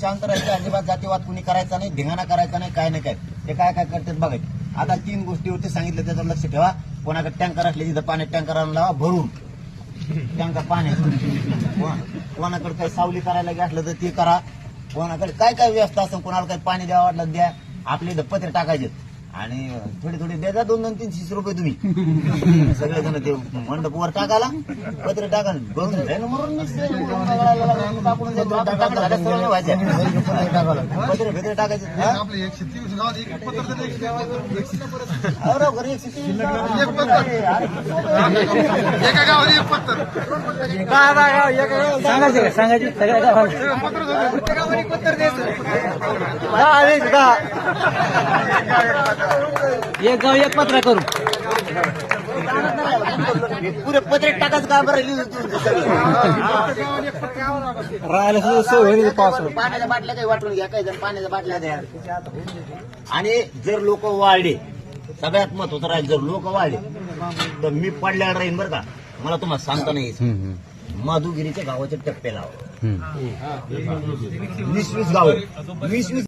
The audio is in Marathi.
शांत राहायचं अजिबात जातीवाद कुणी करायचा नाही धिंगाणा करायचा नाही काय नाही काय. ते काय काय करतात बघायचं आता तीन गोष्टीवरती सांगितलं त्याचं लक्ष ठेवा. कोणाकडे टँकर असले तिथं पाण्यात टँकर आणून लावा भरून. टँकर पाण्यात कोणाकडे काही सावली करायला गे असलं तर ते करा. कोणाकडे काय काय व्यवस्था असं कोणाला काही पाणी द्यावं वाटलं द्या. आपले इथं पत्रे टाकायचे आणि थोडे थोडे द्या दोन दोन तीनशे रुपये तुम्ही. सगळे जण ते मंडप वर टाकाला पत्रे टाका दोन मरून टाकून पत्रे टाकायचे. हा? सांगायचे सांगायचे. सगळ्या गावाला. पत्र एक गाव एक पत्र करू. पुरे पत्रे टाकायचं का बरं? राहायला सुद्धा सोय होईल पाऊस पाण्याच्या बाटल्या काही वाटून घ्या काही जण पाण्याच्या बाटल्या द्या. आणि जर लोक वाढले सगळ्यात महत्वाचं राहील जर लोक वाढले तर मी पडल्यावर राहीन बरं का. मला तुम्हाला सांगता नाही. माधुगिरीच्या गावाचे टप्पे लावा वीस वीस गाव. वीस वीस